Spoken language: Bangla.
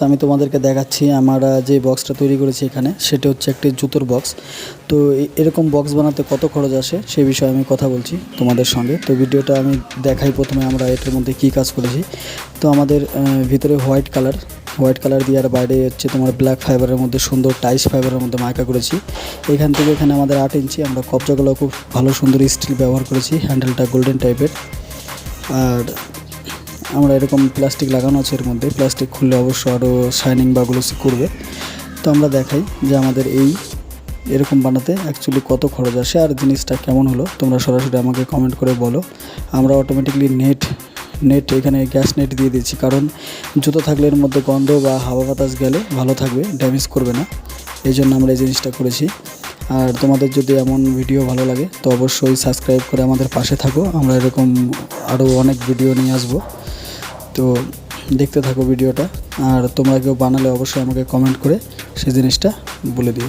তো আমি তোমাদেরকে দেখাচ্ছি আমরা যে বক্সটা তৈরি করেছি এখানে, সেটা হচ্ছে একটি জুতোর বক্স তো এরকম বক্স বানাতে কত খরচ আসে, সে বিষয়ে আমি কথা বলছি তোমাদের সঙ্গে। তো ভিডিওটা আমি দেখাই প্রথমে আমরা এটার মধ্যে কী কাজ করেছি। তো আমাদের ভিতরে হোয়াইট কালার হোয়াইট কালার দিয়ে আর বাইরে হচ্ছে তোমার ব্ল্যাক ফাইবারের মধ্যে সুন্দর টাইস ফাইবারের মধ্যে মাইকা করেছি। এখান থেকে এখানে আমাদের আট ইঞ্চি আমরা কবজাগুলো খুব ভালো সুন্দর স্টিল ব্যবহার করেছি হ্যান্ডেলটা গোল্ডেন টাইপের আর আমরা এরকম প্লাস্টিক লাগানো আছে এর মধ্যে। প্লাস্টিক খুললে অবশ্য আরও শাইনিং বা গ্লোসি করবে তো আমরা দেখাই যে আমাদের এই এরকম বানাতে অ্যাকচুয়ালি কত খরচ আসে আর জিনিসটা কেমন হলো। তোমরা সরাসরি আমাকে কমেন্ট করে বলো। আমরা অটোমেটিকলি নেট নেট এখানে গ্যাস নেট দিয়ে দিয়েছি। কারণ জুতো থাকলে এর মধ্যে গন্ধ বা হাওয়া বাতাস গেলে ভালো থাকবে ড্যামেজ করবে না। এই জন্য আমরা এই জিনিসটা করেছি। আর তোমাদের যদি এমন ভিডিও ভালো লাগে, তো অবশ্যই সাবস্ক্রাইব করে আমাদের পাশে থাকো। আমরা এরকম আরও অনেক ভিডিও নিয়ে আসব। তো দেখতে থাকো ভিডিওটা। আর তোমরা কেউ বানালে অবশ্যই আমাকে কমেন্ট করে সেই জিনিসটা বলে দিও।